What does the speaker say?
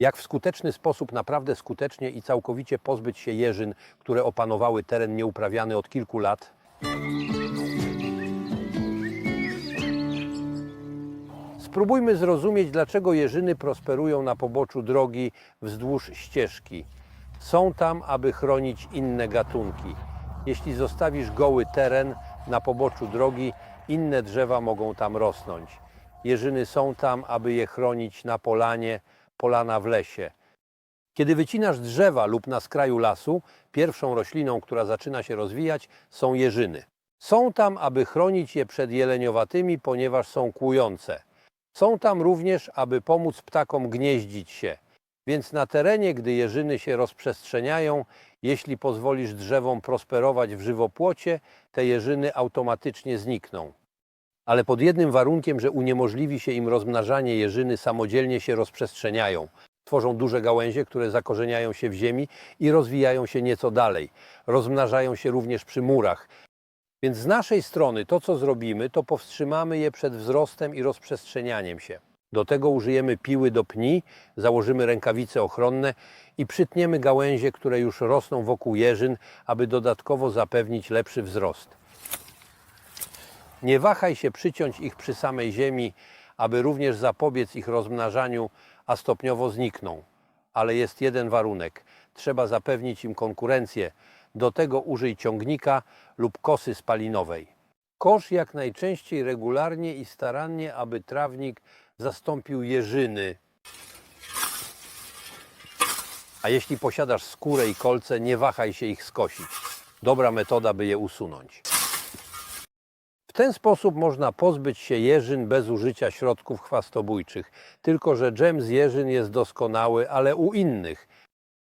Jak w skuteczny sposób, naprawdę skutecznie i całkowicie pozbyć się jeżyn, które opanowały teren nieuprawiany od kilku lat? Spróbujmy zrozumieć, dlaczego jeżyny prosperują na poboczu drogi wzdłuż ścieżki. Są tam, aby chronić inne gatunki. Jeśli zostawisz goły teren na poboczu drogi, inne drzewa mogą tam rosnąć. Jeżyny są tam, aby je chronić na polanie, polana w lesie. Kiedy wycinasz drzewa lub na skraju lasu, pierwszą rośliną, która zaczyna się rozwijać, są jeżyny. Są tam, aby chronić je przed jeleniowatymi, ponieważ są kłujące. Są tam również, aby pomóc ptakom gnieździć się. Więc na terenie, gdy jeżyny się rozprzestrzeniają, jeśli pozwolisz drzewom prosperować w żywopłocie, te jeżyny automatycznie znikną. Ale pod jednym warunkiem, że uniemożliwi się im rozmnażanie, jeżyny samodzielnie się rozprzestrzeniają. Tworzą duże gałęzie, które zakorzeniają się w ziemi i rozwijają się nieco dalej. Rozmnażają się również przy murach. Więc z naszej strony to, co zrobimy, to powstrzymamy je przed wzrostem i rozprzestrzenianiem się. Do tego użyjemy piły do pni, założymy rękawice ochronne i przytniemy gałęzie, które już rosną wokół jeżyn, aby dodatkowo zapewnić lepszy wzrost. Nie wahaj się przyciąć ich przy samej ziemi, aby również zapobiec ich rozmnażaniu, a stopniowo znikną. Ale jest jeden warunek: trzeba zapewnić im konkurencję. Do tego użyj ciągnika lub kosy spalinowej. Kosz jak najczęściej regularnie i starannie, aby trawnik zastąpił jeżyny. A jeśli posiadasz skórę i kolce, nie wahaj się ich skosić. Dobra metoda, by je usunąć. Ten sposób można pozbyć się jeżyn bez użycia środków chwastobójczych. Tylko, że dżem z jeżyn jest doskonały, ale u innych.